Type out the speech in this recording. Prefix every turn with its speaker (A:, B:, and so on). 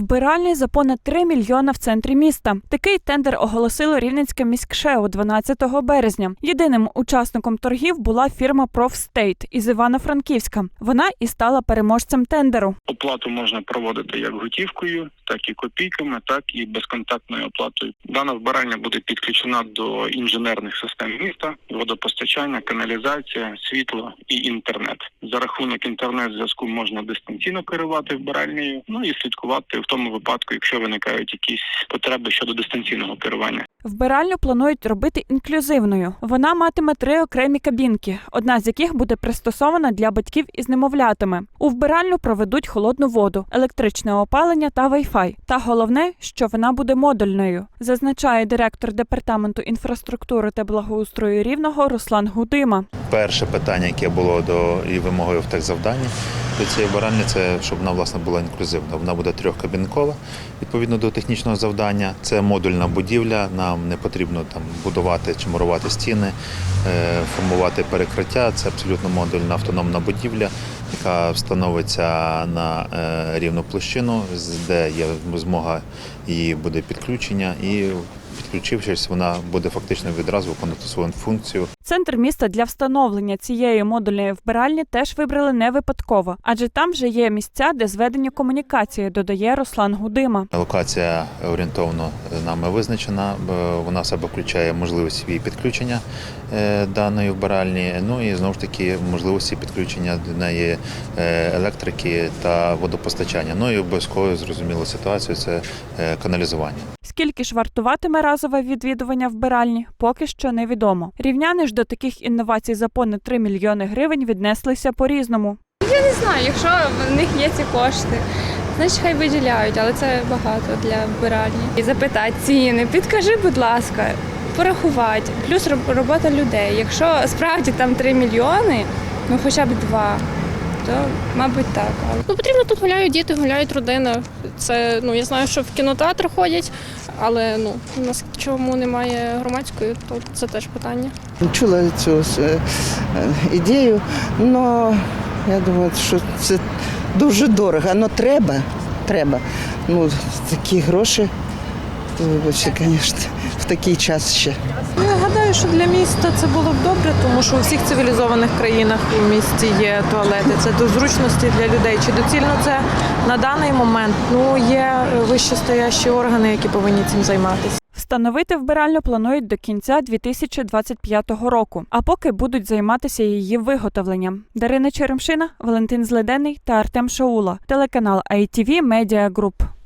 A: Вбиральний за понад 3 мільйона в центрі міста. Такий тендер оголосило Рівненське міськшео 12 березня. Єдиним учасником торгів була фірма Профстейт із Івано-Франківська. Вона і стала переможцем тендеру.
B: Оплату можна проводити як готівкою, так і копійками, так і безконтактною оплатою. Дана вбиральня буде підключена до інженерних систем міста, водопостачання, каналізація, світло і інтернет. За рахунок інтернет-зв'язку можна дистанційно керувати вбиральнею, ну і слідкувати в тому випадку, якщо виникають якісь потреби щодо дистанційного керування.
A: Вбиральню планують робити інклюзивною. Вона матиме три окремі кабінки, одна з яких буде пристосована для батьків із немовлятами. У вбиральню проведуть холодну воду, електричне опалення та вайфай. Та головне, що вона буде модульною, зазначає директор департаменту інфраструктури та благоустрою рівного Руслан Гудима.
C: Перше питання, яке було до і вимогою в техзавданні до цієї баральні, це щоб вона власне була інклюзивна. Вона буде трьохкабінкова відповідно до технічного завдання. Це модульна будівля. Нам не потрібно там будувати чи мурувати стіни, е, формувати перекриття. Це абсолютно модульна автономна будівля, яка встановиться на е, рівну площину, де є змога її буде підключення і. Підключившись, вона буде фактично відразу виконувати свою функцію
A: Центр міста для встановлення цієї модульної вбиральні теж вибрали не випадково, адже там вже є місця, де зведені комунікації, додає Руслан Гудима.
C: Локація орієнтовно нами визначена. Вона в себе включає можливість її підключення е, даної вбиральні. Ну і знову ж таки можливості підключення до неї електрики та водопостачання. Ну і обов'язково зрозуміло ситуацію це е, каналізування.
A: Скільки ж вартуватиме разове відвідування вбиральні, поки що невідомо. Рівняни ж до таких інновацій за понад 3 мільйони гривень віднеслися по-різному.
D: Я Не знаю, якщо в них є ці кошти, значить хай виділяють, але це багато для вбиральні. І запитати ціни, підкажи, будь ласка, порахувати. Плюс робота людей. Якщо справді там 3 мільйони, ну хоча б 2, то мабуть так. Але
E: Ну, потрібно тут гуляють діти, гуляють родина. Це ну я знаю, що в кінотеатр ходять, але ну у нас чому немає громадської, то це теж питання.
F: чула цю е, е, ідею, але я думаю, що це дуже дорого. Ну треба, треба. Ну, такі гроші, то вибачте, звісно, в такий час ще.
G: Гадаю, що для міста це було б добре, тому що у всіх цивілізованих країнах у місті є туалети. Це до зручності для людей. Чи доцільно це на даний момент? Ну є вищестоящі органи, які повинні цим займатися.
A: Встановити вбиральню планують до кінця 2025 року, а поки будуть займатися її виготовленням. Дарина Черемшина, Валентин Зледений та Артем Шаула, телеканал ITV Media Group.